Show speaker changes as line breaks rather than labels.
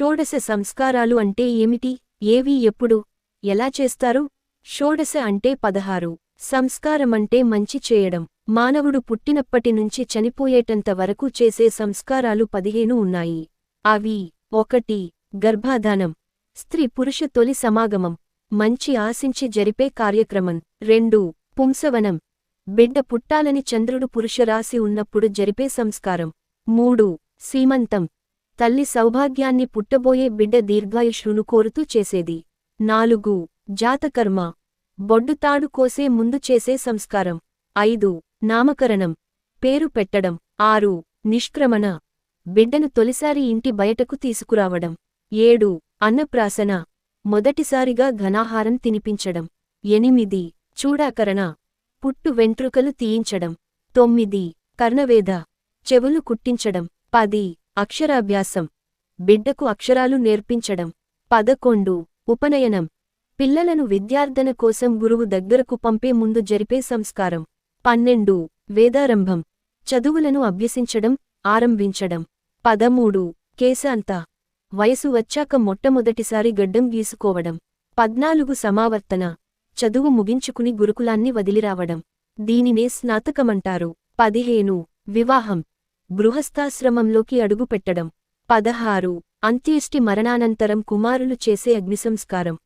షోడశ సంస్కారాలు అంటే ఏమిటి? ఏవి? ఎప్పుడు? ఎలా చేస్తారు? షోడశ అంటే పదహారు. సంస్కారమంటే మంచి చేయడం. మానవుడు పుట్టినప్పటి నుంచి చనిపోయేటంత వరకు చేసే సంస్కారాలు పదిహేను ఉన్నాయి. అవి ఒకటి గర్భాధానం. స్త్రీ పురుష తొలి సమాగమం. మంచి ఆశించి జరిపే కార్యక్రమం. రెండు పుంసవనం. బిడ్డ పుట్టాలని చంద్రుడు పురుషరాశి ఉన్నప్పుడు జరిపే సంస్కారం. మూడు సీమంతం. తల్లి సౌభాగ్యాన్ని పుట్టబోయే బిడ్డ దీర్ఘాయుష్ను కోరుతూ చేసేది. నాలుగు. జాతకర్మ. బొడ్డుతాడు కోసే ముందు చేసే సంస్కారం. ఐదు. నామకరణం. పేరు పెట్టడం. ఆరు. నిష్క్రమణ. బిడ్డను తొలిసారి ఇంటి బయటకు తీసుకురావడం. ఏడు. అన్నప్రాసన. మొదటిసారిగా ఘనాహారం తినిపించడం. ఎనిమిది. చూడాకరణ. పుట్టు వెంట్రుకలు తీయించడం. తొమ్మిది. కర్ణవేద. చెవులు కుట్టించడం. పది. అక్షరాభ్యాసం. బిడ్డకు అక్షరాలు నేర్పించడం. పదకొండు. ఉపనయనం. పిల్లలను విద్యార్థన కోసం గురువు దగ్గరకు పంపే ముందు జరిపే సంస్కారం. పన్నెండు. వేదారంభం. చదువులను అభ్యసించడం ఆరంభించడం. పదమూడు. కేశాంత. వయసు వచ్చాక మొట్టమొదటిసారి గడ్డం గీసుకోవడం. పద్నాలుగు. సమావర్తన. చదువు ముగించుకుని గురుకులాన్ని వదిలిరావడం. దీనినే స్నాతకమంటారు. పదిహేను. వివాహం. గృహస్థాశ్రమంలోకి అడుగుపెట్టడం. పదహారు. అంత్యేష్టి మరణానంతరం కుమారులు చేసే అగ్నిసంస్కారం.